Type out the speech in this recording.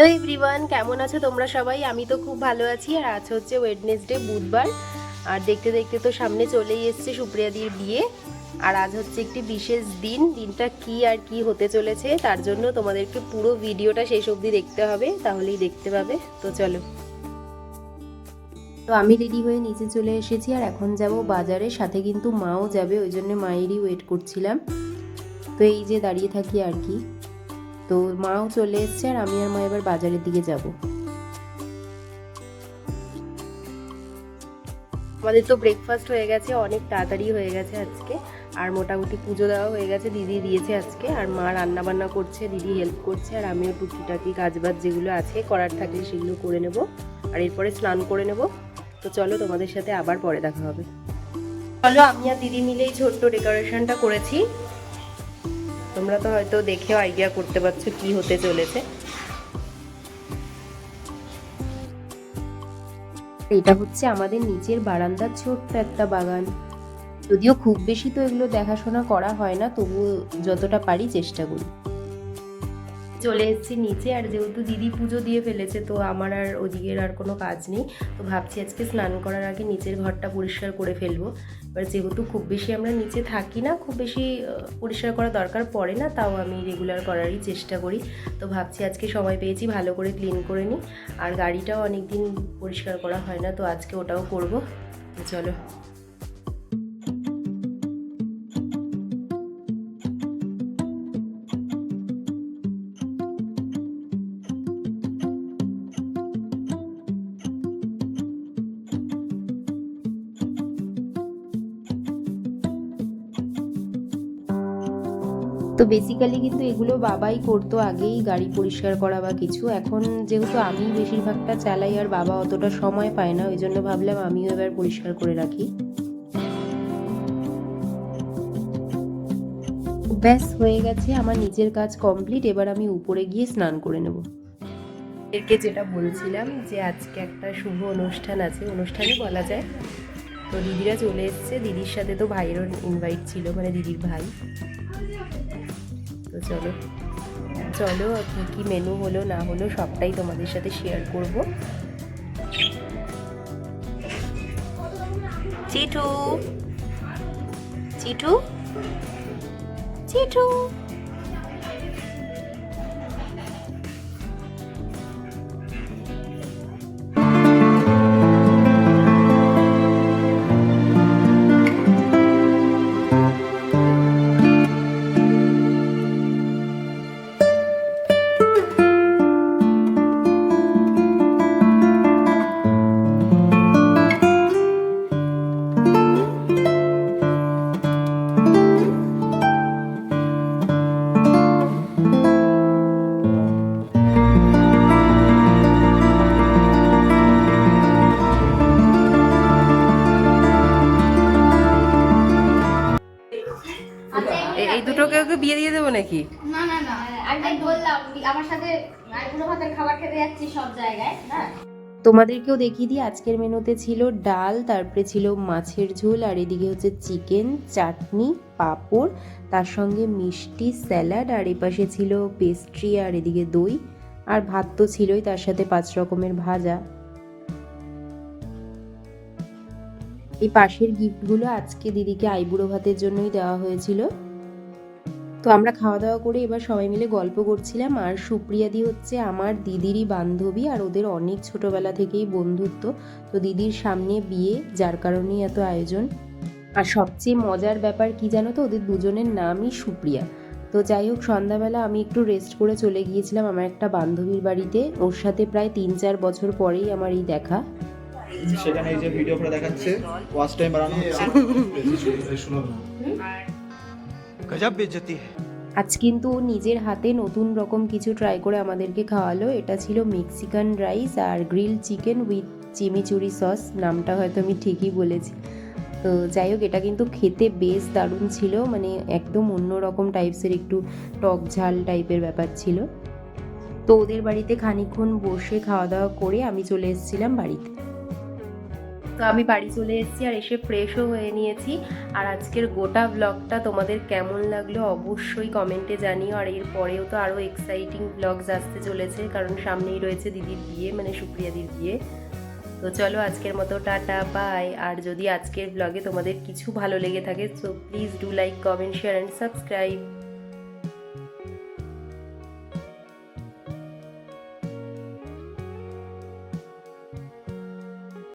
Everyone কেমন আছো তোমরা সবাই? আমি তো খুব ভালো আছি আর আজ হচ্ছে ওয়েডনেসডে বুধবার। আর দেখতে দেখতে তো সামনে চলেই এসছে সুপ্রিয়াদির বিয়ে। আর আজ হচ্ছে একটি বিশেষ দিন। দিনটা কি আর কি হতে চলেছে, তার জন্য তোমাদেরকে পুরো ভিডিওটা শেষ অবধি দেখতে হবে, তাহলেই দেখতে পাবে। তো চলো। তো আমি রেডি হয়ে নিচে চলে এসেছি আর এখন যাব বাজারে। সাথে কিন্তু মাও যাবে, ওই জন্য মায়েরই ওয়েট করছিলাম। তো এই যে দাঁড়িয়ে থাকি আর কি। তো মাও চলে এসছে আর আমি আর মা এবার বাজারের দিকে যাব। আমাদের তো ব্রেকফাস্ট হয়ে গেছে, অনেক তাড়াতাড়ি হয়ে গেছে আজকে। আর মোটামুটি পুজো দেওয়া হয়ে গেছে, দিদি দিয়েছে আজকে। আর মা রান্না বান্না করছে, দিদি হেল্প করছে, আর আমিও টুকিটাকি কাজবাজ যেগুলো আছে, করার থাকলে সেগুলো করে নেব। আর এরপরে স্নান করে নেব। তো চলো তোমাদের সাথে আবার পরে দেখা হবে। চলো, আমি আর দিদি মিলে এই ছোট্ট ডেকোরেশনটা করেছি। তোমরা তো হয়তো দেখেও আইডিয়া করতে পারছ কি হতে চলেছে। এটা হচ্ছে আমাদের নিচের বারান্দার ছোট্ট একটা বাগান। যদিও খুব বেশি তো এগুলো দেখাশোনা করা হয় না, তবুও যতটা পারি চেষ্টা করি। চলে এসেছি নিচে, আর যেহেতু দিদি পুজো দিয়ে ফেলেছে, তো আমার আর ওদিকের আর কোনো কাজ নেই। তো ভাবছি আজকে স্নান করার আগে নিচের ঘরটা পরিষ্কার করে ফেলব। এবার যেহেতু খুব বেশি আমরা নিচে থাকি না, খুব বেশি পরিষ্কার করা দরকার পড়ে না, তাও আমি রেগুলার করারই চেষ্টা করি। তো ভাবছি আজকে সময় পেয়েছি ভালো করে ক্লিন করে নিই। আর গাড়িটাও অনেক দিন পরিষ্কার করা হয় না, তো আজকে ওটাও করব। চলো। তো বেসিক্যালি কিন্তু এগুলো বাবাই করতো আগেই গাড়ি পরিষ্কার করা বা কিছু। এখন যেহেতু আমি বেশিরভাগটা চালাই আর বাবা অতটা সময় পায় না ওই জন্য ভাবলাম আমিও এবার পরিষ্কার করে রাখি। ব্যাস, হয়ে গেছে আমার নিজের কাজ কমপ্লিট এবার আমি উপরে গিয়ে স্নান করে নেব। এরকে যেটা বলছিলাম যে আজকে একটা শুভ অনুষ্ঠান আছে, অনুষ্ঠানই বলা যায়। তো দিদিরা চলে এসছে, দিদির সাথে তো ভাইয়েরও ইনভাইট ছিল মানে দিদির ভাই। তো চলো। চলো, কী কী মেনু হলো, না হলো, সবটাই তোমাদের সাথে শেয়ার করব। চিঠু। চিঠু? চিঠু? ওকে বিয়ে দিয়ে দেবো নাকি? না না না। আমি বললাম আমার সাথে আইবুড়ো ভাতের খাবার খেতে যাচ্ছি সব জায়গায় না? তোমাদেরকেও দেখিয়ে দিই আজকের মেনুতে ছিল ডাল তারপরে ছিল মাছের ঝোল আর এদিকে হচ্ছে চিকেন চাটনি পাঁপড় তার সঙ্গে মিষ্টি স্যালাড আর এপাশে ছিল পেস্ট্রি আর এদিকে দই আর ভাত তো ছিলই তার সাথে পাঁচ রকমের ভাজা। এই পাশের গিফটগুলো আজকে দিদিকে আইবুড়ো ভাতের জন্যই দেওয়া হয়েছিল। তো আমরা খাওয়া দাওয়া করে এবার সবাই মিলে গল্প করছিলাম। আর সুপ্রিয়াদি হচ্ছে আমার দিদিরই বান্ধবী আর ওদের অনেক ছোটবেলা থেকেই বন্ধুত্ব। তো দিদির সামনে বিয়ে যার কারণেই এত আয়োজন। আর সবচেয়ে মজার ব্যাপার কি জানো তো ওদের দুজনের নামই সুপ্রিয়া। তো যাই হোক সন্ধ্যাবেলা আমি একটু রেস্ট করে চলে গিয়েছিলাম আমার একটা বান্ধবীর বাড়িতে। ওর সাথে প্রায় তিন চার বছর পরেই আমার এই দেখা। সেখানে এই যে ভিডিও করে দেখাচ্ছে ওয়াচ টাইম বাড়ানো হচ্ছে। গজব বেজতি আজ কিন্তু নিজের হাতে নতুন রকম কিছু ট্রাই করে আমাদেরকে খাওয়ালো। এটা ছিল Mexican rice R grill chicken with chimichurri sauce নামটা হয়তো আমি ঠিকই বলেছি। তো যাই হোক, এটা কিন্তু খেতে বেশ দারুণ ছিল। মানে একদম অন্য রকম টাইপসের একটু টক ঝাল টাইপের ব্যাপার ছিল। তো ওদের বাড়িতে খানিক্ষণ বসে খাওয়া দাওয়া করে আমি চলে এসেছিলাম বাড়িতে। তো তো আমি বাড়ি চলে এসেছি আর এসে ফ্রেশও হয়ে নিয়েছি। আর আজকের গোটা ব্লগটা তোমাদের কেমন লাগল অবশ্যই কমেন্টে জানিও। আর এর পরেও তো আরও এক্সাইটিং ব্লগস আসতে চলেছে, কারণ সামনেই রয়েছে দিদির বিয়ে মানে সুপ্রিয়াদির বিয়ে। তো চলো আজকের মতো টাটা বাই আর যদি আজকের ব্লগে তোমাদের কিছু ভালো লেগে থাকে so please do like comment share and subscribe